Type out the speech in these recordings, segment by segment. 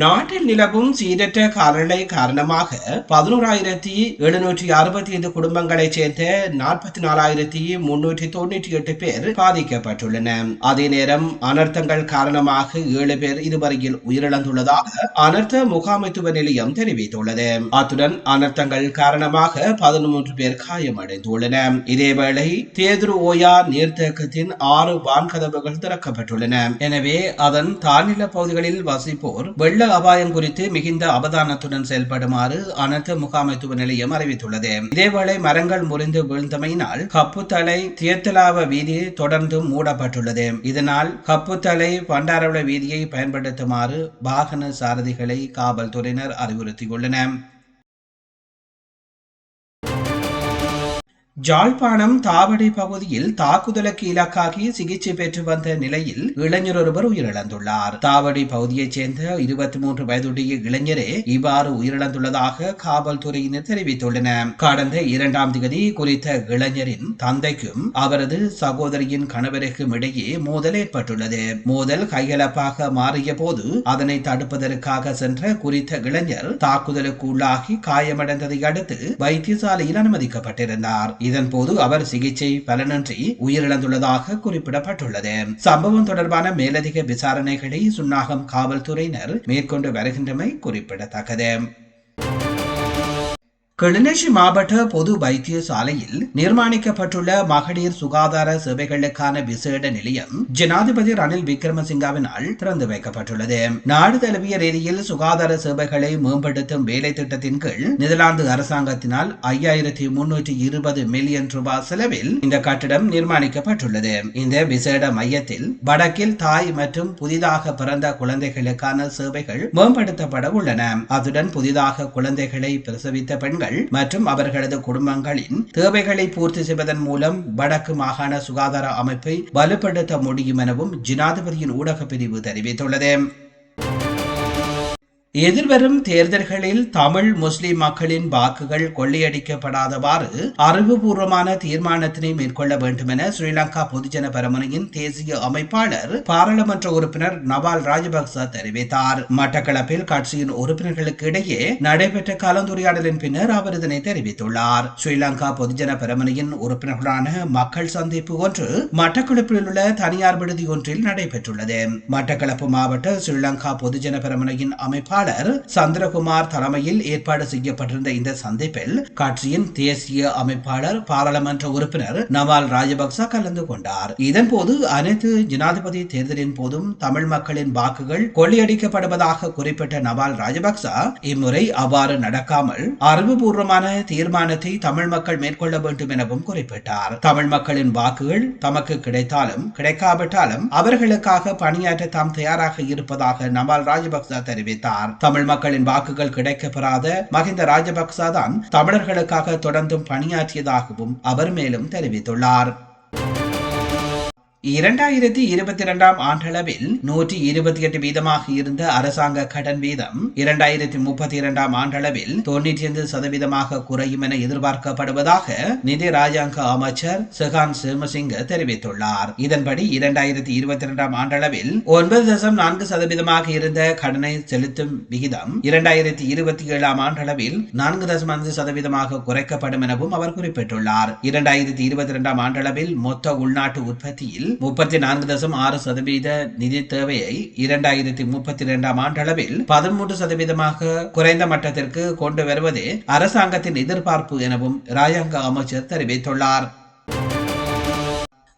நாட்டில் நிலவும் சீரற்ற காலநிலை காரணமாக பதினோராயிரத்தி எழுநூற்றி அறுபத்தி ஐந்து குடும்பங்களைச் சேர்ந்த நாற்பத்தி நாலாயிரத்தி முன்னூற்றி தொண்ணூற்றி எட்டு பேர் பாதிக்கப்பட்டுள்ளன. அதே நேரம் அனர்த்தங்கள் காரணமாக ஏழு பேர் இதுவரையில் உயிரிழந்துள்ளதாக அனர்த்த முகாமைத்துவ நிலையம் தெரிவித்துள்ளது. அத்துடன் அனர்த்தங்கள் காரணமாக பதிமூன்று பேர் காயமடைந்துள்ளனர் இதேவேளை தேதுரு ஓயா நீர்த்தேக்கத்தின் ஆறு வான்கதவுகள் திறக்கப்பட்டுள்ளன. எனவே அதன் தாழ்நில பகுதிகளில் வசிப்போர் வெள்ள அபாயம் குறித்து மிகுந்த அவதானத்துடன் செயல்படுமாறு அனர்த்த முகாமைத்துவ நிலையம் அறிவித்துள்ளது. இதேவேளை மரங்கள் முறிந்து வீழ்ந்தமையினால் கப்புத்தலை தியத்தலாவ வீதி தொடர்ந்தும் மூடப்பட்டுள்ளது. இதனால் கப்புத்தலை பண்டாரவள வீதியை பயன்படுத்துமாறு வாகன சாரதிகளை காவல்துறையினர் அறிவுறுத்தியுள்ளனர். ஜாழ்ப்பாணம் தாவடி பகுதியில் தாக்குதலுக்கு இலக்காகி சிகிச்சை பெற்று வந்த நிலையில் இளைஞர் ஒருவர் உயிரிழந்துள்ளார். தாவடி பகுதியைச் சேர்ந்த இருபத்தி மூன்று வயதுடைய இளைஞரே இவ்வாறு உயிரிழந்துள்ளதாக காவல்துறையினர் தெரிவித்துள்ளனர். கடந்த இரண்டாம் தேதி குறித்த இளைஞரின் தந்தைக்கும் அவரது சகோதரியின் கணவருக்கும் இடையே மோதல் ஏற்பட்டுள்ளது. மோதல் கைகலப்பாக மாறிய போது அதனை தடுப்பதற்காக சென்ற குறித்த இளைஞர் தாக்குதலுக்கு உள்ளாகி காயமடைந்ததை அடுத்து வைத்தியசாலையில் அனுமதிக்கப்பட்டிருந்தார். இதன் போது அவர் சிகிச்சை பலனின்றி உயிரிழந்துள்ளதாக குறிப்பிடப்பட்டுள்ளது. சம்பவம் தொடர்பான மேலதிக விசாரணைகளை சுன்னாகம் காவல்துறையினர் மேற்கொண்டு வருகின்றமை குறிப்பிடத்தக்கது. கிளிநொச்சி மாவட்ட பொது வைத்தியசாலையில் நிர்மாணிக்கப்பட்டுள்ள மகளிர் சுகாதார சேவைகளுக்கான விசேட நிலையம் ஜனாதிபதி ரணில் விக்ரமசிங்காவினால் திறந்து வைக்கப்பட்டுள்ளது. நாடு தழுவிய ரீதியில் சுகாதார சேவைகளை மேம்படுத்தும் வேலை திட்டத்தின் கீழ் நெதர்லாந்து அரசாங்கத்தினால் ஐயாயிரத்தி முன்னூற்றி இருபது மில்லியன் ரூபாய் செலவில் இந்த கட்டிடம் நிர்மாணிக்கப்பட்டுள்ளது. இந்த விசேட மையத்தில் வடக்கில் தாய் மற்றும் புதிதாக பிறந்த குழந்தைகளுக்கான சேவைகள் மேம்படுத்தப்பட உள்ளன. அத்துடன் புதிதாக குழந்தைகளை பிரசவித்த பெண்கள் மற்றும் அவர்களது குடும்பங்களின் தேவைகளை பூர்த்தி செய்வதன் மூலம் வடக்கு மாகாண சுகாதார அமைப்பை வலுப்படுத்த முடியும் எனவும் ஜனாதிபதியின் ஊடக பிரிவு தெரிவித்துள்ளது. எதிர்வரும் தேர்தல்களில் தமிழ் முஸ்லிம் மக்களின் வாக்குகள் கொள்ளையடிக்கப்படாதவாறு அறிவுபூர்வமான தீர்மானத்தினை மேற்கொள்ள வேண்டும் என ஸ்ரீலங்கா பொதுஜன பெரமுனையின் தேசிய அமைப்பாளர் பாராளுமன்ற உறுப்பினர் நவால் ராஜபக்ச தெரிவித்தார். மட்டக்களப்பில் கட்சியின் உறுப்பினர்களுக்கு இடையே நடைபெற்ற கலந்துரையாடலின் பின்னர் அவர் இதனை தெரிவித்துள்ளார். ஸ்ரீலங்கா பொதுஜன பெரமுனையின் உறுப்பினர்களான மக்கள் சந்திப்பு ஒன்று மட்டக்களப்பில் உள்ள தனியார் விடுதி ஒன்றில் நடைபெற்றுள்ளது. மட்டக்களப்பு மாவட்ட ஸ்ரீலங்கா பொதுஜன பெரமுனையின் அமைப்பாளர் செயலாளர் சந்திரகுமார் தலைமையில் ஏற்பாடு செய்யப்பட்டிருந்த இந்த சந்திப்பில் கட்சியின் தேசிய அமைப்பாளர் பாராளுமன்ற உறுப்பினர் நவால் ராஜபக்ச கலந்து கொண்டார். இதன்போது அனைத்து ஜனாதிபதி தேர்தலின் போதும் தமிழ் மக்களின் வாக்குகள் கொள்ளையடிக்கப்படுவதாக குறிப்பிட்ட நவால் ராஜபக்ச இம்முறை அவ்வாறு நடக்காமல் அறிவுபூர்வமான தீர்மானத்தை தமிழ் மக்கள் மேற்கொள்ள வேண்டும் எனவும் குறிப்பிட்டார். தமிழ் மக்களின் வாக்குகள் தமக்கு கிடைத்தாலும் கிடைக்காவிட்டாலும் அவர்களுக்காக பணியாற்ற தாம் தயாராக இருப்பதாக நவால் ராஜபக்ச தெரிவித்தார். தமிழ் மக்களின் வாக்குகள் கிடைக்கப்பெறாத மஹிந்த ராஜபக்ச தான் தமிழர்களுக்காக தொடர்ந்தும் பணியாற்றியதாகவும் அவர் மேலும் தெரிவித்துள்ளார். இரண்டாயிரத்தி இருபத்தி இரண்டாம் ஆண்டளவில் நூற்றி இருபத்தி எட்டு வீதமாக இருந்த அரசாங்க கடன் வீதம் இரண்டாயிரத்தி முப்பத்தி இரண்டாம் ஆண்டளவில் தொன்னூற்றி ஐந்து சதவீதமாக குறையும் என எதிர்பார்க்கப்படுவதாக நிதி ராஜாங்க அமைச்சர் சுகான் சிம்மசிங்க தெரிவித்துள்ளார். இதன்படி இரண்டாயிரத்தி இருபத்தி இரண்டாம் ஆண்டளவில் ஒன்பது தசம் நான்கு சதவீதமாக இருந்த கடனை செலுத்தும் விகிதம் இரண்டாயிரத்தி இருபத்தி ஏழாம் ஆண்டளவில் நான்கு தசம் ஐந்து சதவீதமாக குறைக்கப்படும் எனவும் அவர் குறிப்பிட்டுள்ளார். இரண்டாயிரத்தி இருபத்தி இரண்டாம் ஆண்டளவில் மொத்த உள்நாட்டு உற்பத்தியில் முப்பத்தி நான்கு தசம் ஆறு சதவீத நிதி தேவையை இரண்டாயிரத்தி முப்பத்தி இரண்டாம் ஆண்டளவில் பதிமூன்று சதவீதமாக குறைந்த மட்டத்திற்கு கொண்டு வருவதே அரசாங்கத்தின் எதிர்பார்ப்பு எனவும் ராஜாங்க அமைச்சர் தெரிவித்துள்ளார்.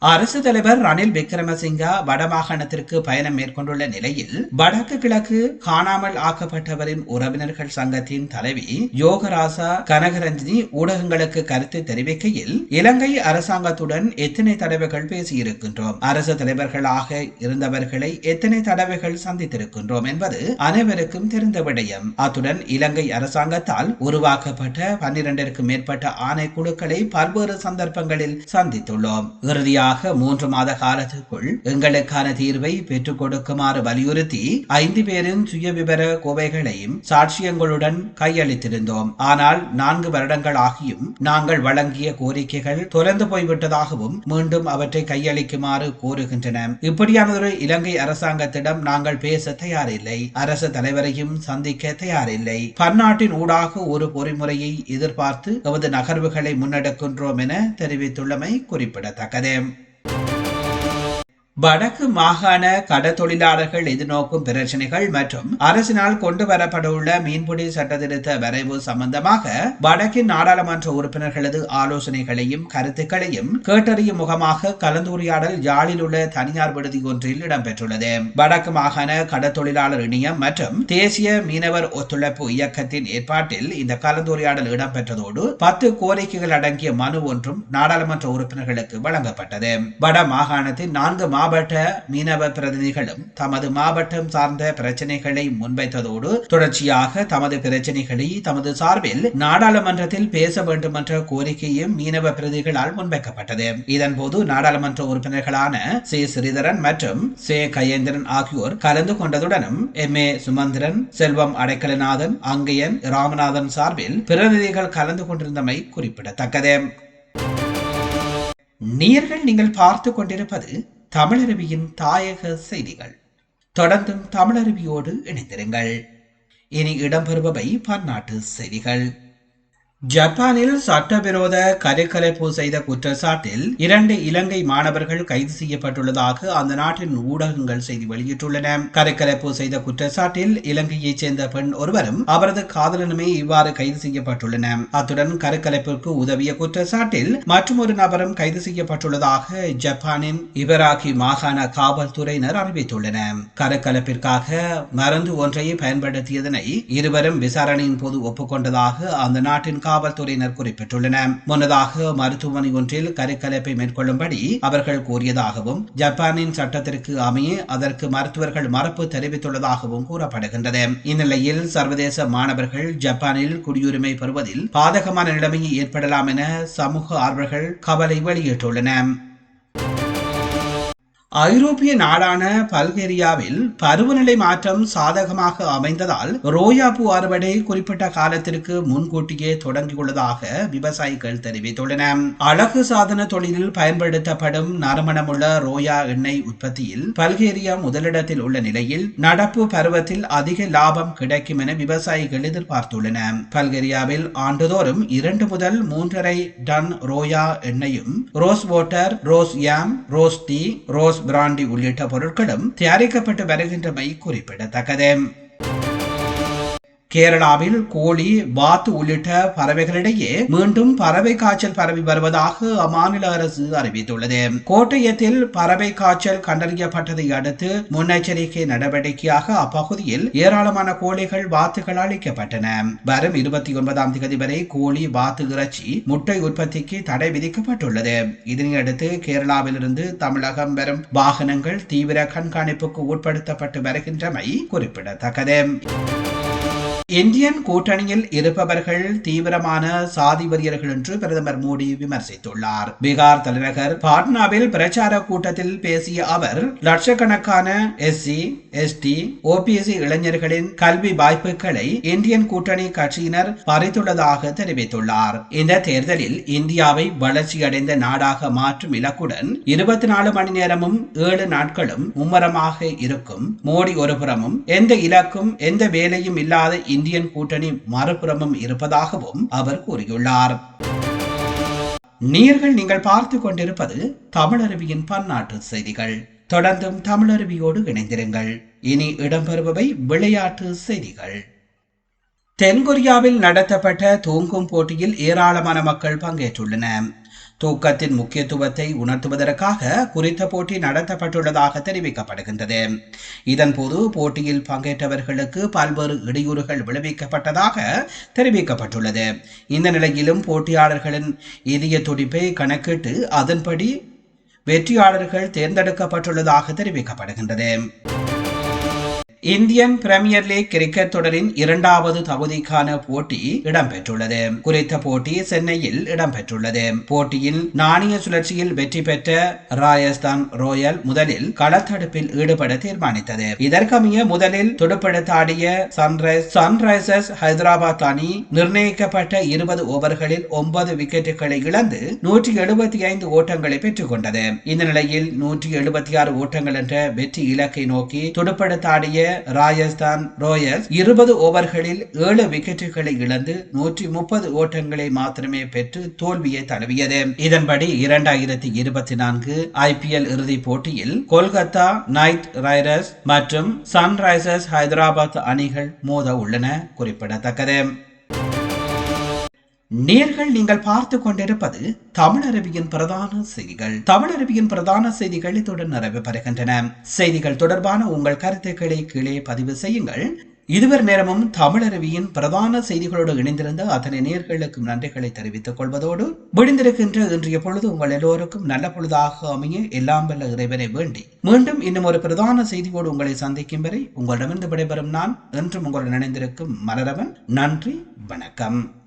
அரசு தலைவர் ரணில் விக்ரமசிங்கா வடமாகாணத்திற்கு பயணம் மேற்கொண்டுள்ள நிலையில் வடக்கு கிழக்கு காணாமல் ஆக்கப்பட்டவரின் உறவினர்கள் சங்கத்தின் தலைவி யோகராசா கனகரஞ்சினி ஊடகங்களுக்கு கருத்து தெரிவிக்கையில் இலங்கை அரசாங்கத்துடன் எத்தனை தடவைகள் பேசியிருக்கின்றோம் அரசு தலைவர்களாக இருந்தவர்களை எத்தனை தடவைகள் சந்தித்திருக்கின்றோம் என்பது அனைவருக்கும் தெரிந்த விடயம். அத்துடன் இலங்கை அரசாங்கத்தால் உருவாக்கப்பட்ட பன்னிரண்டிற்கும் மேற்பட்ட ஆணைக்குழுக்களை பல்வேறு சந்தர்ப்பங்களில் சந்தித்துள்ளோம். இறுதியாக முன்னதாக மூன்று மாத காலத்துக்குள் எங்களுக்கான தீர்வை பெற்றுக் கொடுக்குமாறு வலியுறுத்தி ஐந்து பேரின் சுய விவர கோவைகளையும் சாட்சியங்களுடன் கையளித்திருந்தோம். ஆனால் நான்கு வருடங்கள் ஆகியும் நாங்கள் வழங்கிய கோரிக்கைகள் தொலைந்து போய்விட்டதாகவும் மீண்டும் அவற்றை கையளிக்குமாறு கோருகின்றன. இப்படியானதொரு இலங்கை அரசாங்கத்திடம் நாங்கள் பேச தயாரில்லை. அரசு தலைவரையும் சந்திக்க தயாரில்லை. பன்னாட்டின் ஊடாக ஒரு பொறிமுறையை எதிர்பார்த்து எமது நகர்வுகளை முன்னெடுக்கின்றோம் என தெரிவித்துள்ளமை குறிப்பிடத்தக்கது. வடக்கு மாகாண கடத்தொழிலாளர்கள் எதிர்நோக்கும் பிரச்சனைகள் மற்றும் அரசினால் கொண்டு வரப்படவுள்ள மீன்பிடி சட்டத்திருத்த வரைவு சம்பந்தமாக வடக்கின் நாடாளுமன்ற உறுப்பினர்களது ஆலோசனைகளையும் கருத்துக்களையும் கேட்டறியும் முகமாக கலந்துரையாடல் யாழில் உள்ள தனியார் விடுதி ஒன்றில் இடம்பெற்றுள்ளது. வடக்கு மாகாண கடத்தொழிலாளர் இணையம் மற்றும் தேசிய மீனவர் ஒத்துழைப்பு இயக்கத்தின் ஏற்பாட்டில் இந்த கலந்துரையாடல் இடம்பெற்றதோடு பத்து கோரிக்கைகள் அடங்கிய மனு ஒன்றும் நாடாளுமன்ற உறுப்பினர்களுக்கு வழங்கப்பட்டது. வட மாகாணத்தின் நான்கு மாவட்ட மாவட்ட மீனவ பிரதிநிதிகளும் தமது மாவட்டம் சார்ந்த பிரச்சனைகளை முன்வைத்ததோடு தொடர்ச்சியாக தமது பிரச்சனைகளை தமது சார்பில் நாடாளுமன்றத்தில் பேச வேண்டும் என்ற கோரிக்கையும் மீனவ பிரதிகளால் முன்வைக்கப்பட்டது. இதன்போது நாடாளுமன்ற உறுப்பினர்களான சி. ஸ்ரீதரன் மற்றும் சே. கயேந்திரன் ஆகியோர் கலந்து கொண்டதுடனும் எம். ஏ. சுமந்திரன் செல்வம் அடைக்கலநாதன் அங்கையன் ராமநாதன் சார்பில் பிரதிநிதிகள் கலந்து கொண்டிருந்தமை குறிப்பிடத்தக்கது. நீர்கள் நீங்கள் பார்த்து கொண்டிருப்பது தமிழருவியின் தாயக செய்திகள். தொடர்ந்தும் தமிழருவியோடு இணைந்திருங்கள். இனி இடம்பெறுபவை பன்னாட்டு செய்திகள். ஜப்பானில் சட்டவிரோத கருக்கலைப்பு செய்த குற்றச்சாட்டில் இரண்டு இலங்கை மாணவர்கள் கைது செய்யப்பட்டுள்ளதாக அந்த நாட்டின் ஊடகங்கள் செய்தி வெளியிட்டுள்ளன. கருக்கலைப்பு செய்த குற்றச்சாட்டில் இலங்கையைச் சேர்ந்த பெண் ஒருவரும் அவரது காதலனுமே இவ்வாறு கைது செய்யப்பட்டுள்ளன. அத்துடன் கருக்கலைப்பிற்கு உதவிய குற்றச்சாட்டில் மற்றொரு நபரும் கைது செய்யப்பட்டுள்ளதாக ஜப்பானின் இவராகி மாகாண காவல்துறையினர் அறிவித்துள்ளனர் கருக்கலைப்பிற்காக மருந்து ஒன்றை பயன்படுத்தியதனை இருவரும் விசாரணையின் போது ஒப்புக்கொண்டதாக அந்த நாட்டின் காவல்துறையினர் குறிப்பிட்டுள்ளனர். முன்னதாக மருத்துவமனை ஒன்றில் கருக்கலைப்பை மேற்கொள்ளும்படி அவர்கள் கூறியதாகவும் ஜப்பானின் சட்டத்திற்கு அமைய அதற்கு மருத்துவர்கள் மறுப்பு தெரிவித்துள்ளதாகவும் கூறப்படுகின்றது. இந்நிலையில் சர்வதேச மாணவர்கள் ஜப்பானில் குடியுரிமை பெறுவதில் பாதகமான நிலைமை ஏற்படலாம் என சமூக ஆர்வலர்கள் கவலை வெளியிட்டுள்ளனர். ஐரோப்பிய நாடான பல்கேரியாவில் பருவநிலை மாற்றம் சாதகமாக அமைந்ததால் ரோயாபு அறுவடை குறிப்பிட்ட காலத்திற்கு முன்கூட்டியே தொடங்கியுள்ளதாக விவசாயிகள் தெரிவித்துள்ளனர் அழகு சாதன தொழிலில் பயன்படுத்தப்படும் நறுமணமுள்ள ரோயா எண்ணெய் உற்பத்தியில் பல்கேரியா முதலிடத்தில் உள்ள நிலையில் நடப்பு பருவத்தில் அதிக லாபம் கிடைக்கும் என விவசாயிகள் எதிர்பார்த்துள்ளனர் பல்கேரியாவில் ஆண்டுதோறும் இரண்டு முதல் மூன்றரை டன் ரோயா எண்ணெயும் rose water rose jam rose tea rose brandy உள்ளிட்ட பொருட்களும் தயாரிக்கப்பட்டு வருகின்றமை குறிப்பிடத்தக்கது. கேரளாவில் கோழி வாத்து உள்ளிட்ட பறவைகளிடையே மீண்டும் பறவை காய்ச்சல் பரவி வருவதாக அம்மாநில அரசு அறிவித்துள்ளது. கோட்டயத்தில் பறவை காய்ச்சல் கண்டறியப்பட்டதை அடுத்து முன்னெச்சரிக்கை நடவடிக்கையாக அப்பகுதியில் ஏராளமான கோழிகள் வாத்துகள் அளிக்கப்பட்டன வரும் இருபத்தி ஒன்பதாம் தேதி வரை கோழி வாத்து இறைச்சி முட்டை உற்பத்திக்கு தடை விதிக்கப்பட்டுள்ளது. இதனையடுத்து கேரளாவிலிருந்து தமிழகம் வரும் வாகனங்கள் தீவிர கண்காணிப்புக்கு உட்படுத்தப்பட்டு வருகின்றமை குறிப்பிடத்தக்கது. இந்தியன் கூட்டணியில் இருப்பவர்கள் தீவிரமான சாதி என்று பிரதமர் மோடி விமர்சித்துள்ளார். பீகார் தலைநகர் பாட்னாவில் பிரச்சார கூட்டத்தில் பேசிய அவர் லட்சக்கணக்கான எஸ்சி எஸ்டி ஓபிஎஸ்சி இளைஞர்களின் கல்வி வாய்ப்புகளை இந்தியன் கூட்டணி கட்சியினர் பறித்துள்ளதாக தெரிவித்துள்ளார். இந்த தேர்தலில் இந்தியாவை வளர்ச்சியடைந்த நாடாக மாற்றும் இலக்குடன் இருபத்தி நாலு மணி நேரமும் ஏழு நாட்களும் மும்மரமாக இருக்கும். மோடி ஒருபுறமும் எந்த இலக்கும் எந்த வேலையும் இல்லாத இந்தியன் கூட்டணி மறுபுறமும் இருப்பதாகவும் அவர் கூறியுள்ளார். நீர்கள் நீங்கள் பார்த்து கொண்டிருப்பது தமிழருவியின் பன்னாட்டு செய்திகள். தொடர்ந்தும் தமிழருவியோடு இணைந்திருங்கள். இனி இடம்பெறுபவை விளையாட்டு செய்திகள். தென்கொரியாவில் நடத்தப்பட்ட தூங்கும் போட்டியில் ஏராளமான மக்கள் பங்கேற்றுள்ளனர். தூக்கத்தின் முக்கியத்துவத்தை உணர்த்துவதற்காக குறித்த போட்டி நடத்தப்பட்டுள்ளதாக தெரிவிக்கப்படுகின்றது. இதன்போது போட்டியில் பங்கேற்றவர்களுக்கு பல்வேறு இடையூறுகள் விளைவிக்கப்பட்டதாக தெரிவிக்கப்பட்டுள்ளது. இந்த நிலையிலும் போட்டியாளர்களின் இதய துடிப்பை கணக்கிட்டு அதன்படி வெற்றியாளர்கள் தேர்ந்தெடுக்கப்பட்டுள்ளதாக தெரிவிக்கப்படுகின்றது. இந்தியன் பிரீமியர் லீக் கிரிக்கெட் தொடரின் இரண்டாவது தகுதிக்கான போட்டி இடம்பெற்றுள்ளது. குறித்த போட்டி சென்னையில் இடம்பெற்றுள்ளது. போட்டியில் நாணய சுழற்சியில் வெற்றி பெற்ற ராஜஸ்தான் ராயல் முதலில் களத்தடுப்பில் ஈடுபட தீர்மானித்தது. இதற்கமைய முதலில் துடுப்பெடுத்தாடிய சன்ரைஸ் சன்ரைசர்ஸ் ஹைதராபாத் அணி நிர்ணயிக்கப்பட்ட இருபது ஓவர்களில் ஒன்பது விக்கெட்டுகளை இழந்து நூற்றி எழுபத்தி ஐந்து ஓட்டங்களை பெற்றுக் கொண்டது இந்த நிலையில் நூற்றி எழுபத்தி ஆறு ஓட்டங்கள் என்ற வெற்றி இலக்கை நோக்கி துடுப்பெடுத்தாடிய ராஜஸ்தான் ராயல்ஸ் இருபது ஓவர்களில் ஏழு விக்கெட்டுகளை இழந்து நூற்றி முப்பது ஓட்டங்களை மாத்திரமே பெற்று தோல்வியை தழுவியது. இதன்படி இரண்டாயிரத்தி இருபத்தி நான்கு ஐபிஎல் இறுதிப் போட்டியில் கொல்கத்தா நைட் ரைடர்ஸ் மற்றும் சன்ரைசர்ஸ் ஹைதராபாத் அணிகள் மோத உள்ளன குறிப்பிடத்தக்கது. நேர்கள் நீங்கள் பார்த்து கொண்டிருப்பது தமிழருவியின் பிரதான செய்திகள். தமிழருவியின் பிரதான செய்திகள் இத்துடன் நிறைவு பெறுகின்றன. செய்திகள் தொடர்பான உங்கள் கருத்துக்களை கீழே பதிவு செய்யுங்கள். இதுவரை நேரமும் தமிழரவியின் பிரதான செய்திகளோடு இணைந்திருந்த அத்தனை நேர்களுக்கும் நன்றிகளை தெரிவித்துக் கொள்வதோடு விடிந்திருக்கின்ற இன்றைய பொழுது உங்கள் எல்லோருக்கும் நல்ல பொழுதாக அமைய எல்லாம் வல்ல இறைவனை வேண்டி. மீண்டும் இன்னும் ஒரு பிரதான செய்தியோடு உங்களை சந்திக்கும் வரை உங்களிடமிருந்து விடைபெறும் நான் என்றும் உங்களுடன் இணைந்திருக்கும் மலரவன். நன்றி வணக்கம்.